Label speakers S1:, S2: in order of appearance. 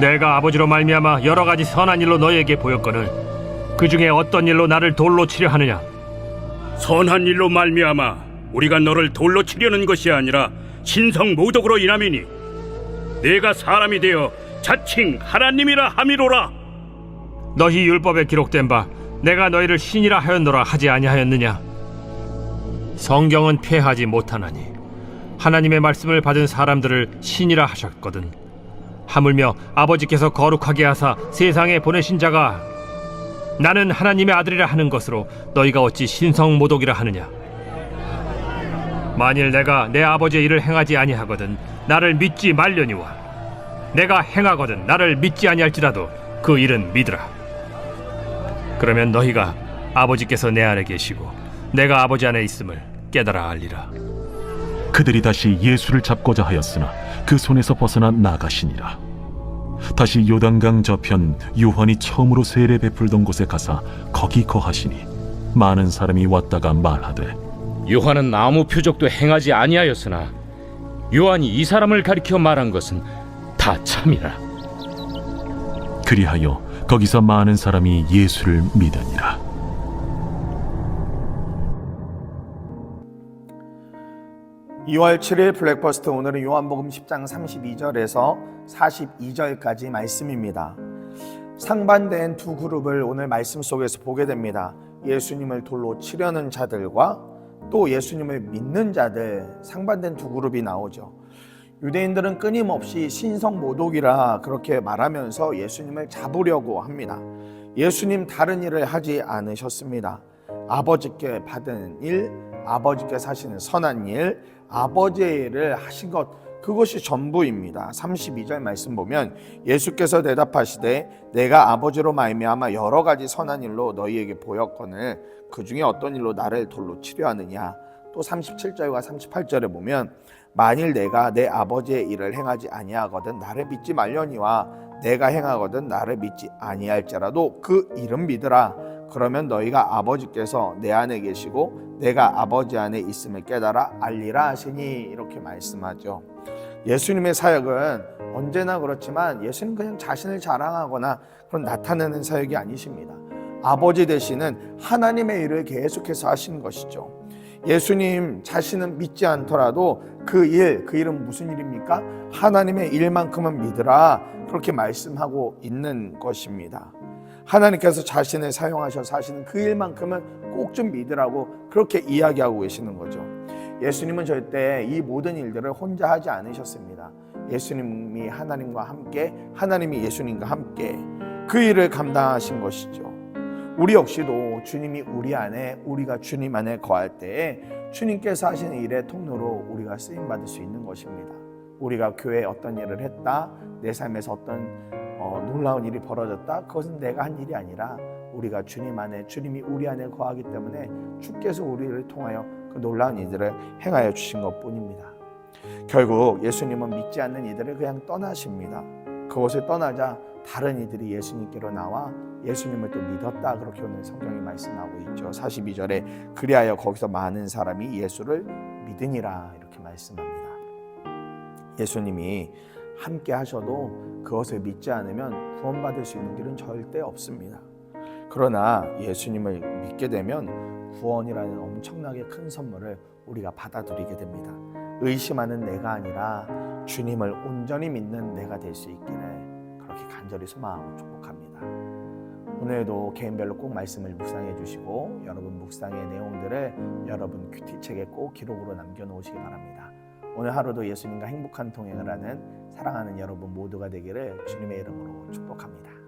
S1: 내가 아버지로 말미암아 여러 가지 선한 일로 너희에게 보였거늘 그 중에 어떤 일로 나를 돌로 치려 하느냐?
S2: 선한 일로 말미암아 우리가 너를 돌로 치려는 것이 아니라 신성 모독으로 인함이니 내가 사람이 되어 자칭 하나님이라 함이로라.
S1: 너희 율법에 기록된 바 내가 너희를 신이라 하였노라 하지 아니하였느냐? 성경은 폐하지 못하나니 하나님의 말씀을 받은 사람들을 신이라 하셨거든 하물며 아버지께서 거룩하게 하사 세상에 보내신 자가 나는 하나님의 아들이라 하는 것으로 너희가 어찌 신성 모독이라 하느냐 만일 내가 내 아버지의 일을 행하지 아니하거든 나를 믿지 말려니와 내가 행하거든 나를 믿지 아니할지라도 그 일은 믿으라 그러면 너희가 아버지께서 내 안에 계시고 내가 아버지 안에 있음을 깨달아 알리라.
S3: 그들이 다시 예수를 잡고자 하였으나 그 손에서 벗어나 나가시니라. 다시 요단강 저편 요한이 처음으로 세례 베풀던 곳에 가사 거기 거하시니 많은 사람이 왔다가 말하되
S4: 요한은 아무 표적도 행하지 아니하였으나 요한이 이 사람을 가리켜 말한 것은 다 참이라.
S3: 그리하여 거기서 많은 사람이 예수를 믿으니라.
S5: 이월 7일 블랙버스트 오늘은 요한복음 10장 32절에서 42절까지 말씀입니다. 상반된 두 그룹을 오늘 말씀 속에서 보게 됩니다. 예수님을 돌로 치려는 자들과 또 예수님을 믿는 자들 상반된 두 그룹이 나오죠. 유대인들은 끊임없이 신성 모독이라 그렇게 말하면서 예수님을 잡으려고 합니다. 예수님 다른 일을 하지 않으셨습니다. 아버지께 받은 일, 아버지께서 하시는 선한 일, 아버지의 일을 하신 것 그것이 전부입니다. 32절 말씀 보면 예수께서 대답하시되 내가 아버지로 말미암아 여러 가지 선한 일로 너희에게 보였거늘 그 중에 어떤 일로 나를 돌로 치려 하느냐. 또 37절과 38절에 보면 만일 내가 내 아버지의 일을 행하지 아니하거든 나를 믿지 말려니와 내가 행하거든 나를 믿지 아니할지라도 그 이름 믿으라 그러면 너희가 아버지께서 내 안에 계시고 내가 아버지 안에 있음을 깨달아 알리라 하시니 이렇게 말씀하죠. 예수님의 사역은 언제나 그렇지만 예수님 그냥 자신을 자랑하거나 그런 나타내는 사역이 아니십니다. 아버지 되시는 하나님의 일을 계속해서 하시는 것이죠. 예수님 자신은 믿지 않더라도 그 일, 그 일은 무슨 일입니까? 하나님의 일만큼은 믿으라. 그렇게 말씀하고 있는 것입니다. 하나님께서 자신을 사용하셔서 하시는 그 일만큼은 꼭 좀 믿으라고 그렇게 이야기하고 계시는 거죠. 예수님은 절대 이 모든 일들을 혼자 하지 않으셨습니다. 예수님이 하나님과 함께, 하나님이 예수님과 함께 그 일을 감당하신 것이죠. 우리 역시도 주님이 우리 안에, 우리가 주님 안에 거할 때에 주님께서 하시는 일의 통로로 우리가 쓰임 받을 수 있는 것입니다. 우리가 교회에 어떤 일을 했다, 내 삶에서 어떤 어, 놀라운 일이 벌어졌다. 그것은 내가 한 일이 아니라 우리가 주님 안에 주님이 우리 안에 거하기 때문에 주께서 우리를 통하여 그 놀라운 일들을 행하여 주신 것뿐입니다. 결국 예수님은 믿지 않는 이들을 그냥 떠나십니다. 그것을 떠나자 다른 이들이 예수님께로 나와 예수님을 또 믿었다 그렇게 오늘 성경이 말씀하고 있죠. 42절에 그리하여 거기서 많은 사람이 예수를 믿으니라 이렇게 말씀합니다. 예수님이 함께 하셔도 그것을 믿지 않으면 구원받을 수 있는 길은 절대 없습니다. 그러나 예수님을 믿게 되면 구원이라는 엄청나게 큰 선물을 우리가 받아들이게 됩니다. 의심하는 내가 아니라 주님을 온전히 믿는 내가 될 수 있기를 그렇게 간절히 소망하고 축복합니다. 오늘도 개인별로 꼭 말씀을 묵상해 주시고 여러분 묵상의 내용들을 여러분 큐티책에 꼭 기록으로 남겨 놓으시기 바랍니다. 오늘 하루도 예수님과 행복한 동행을 하는 사랑하는 여러분 모두가 되기를 주님의 이름으로 축복합니다.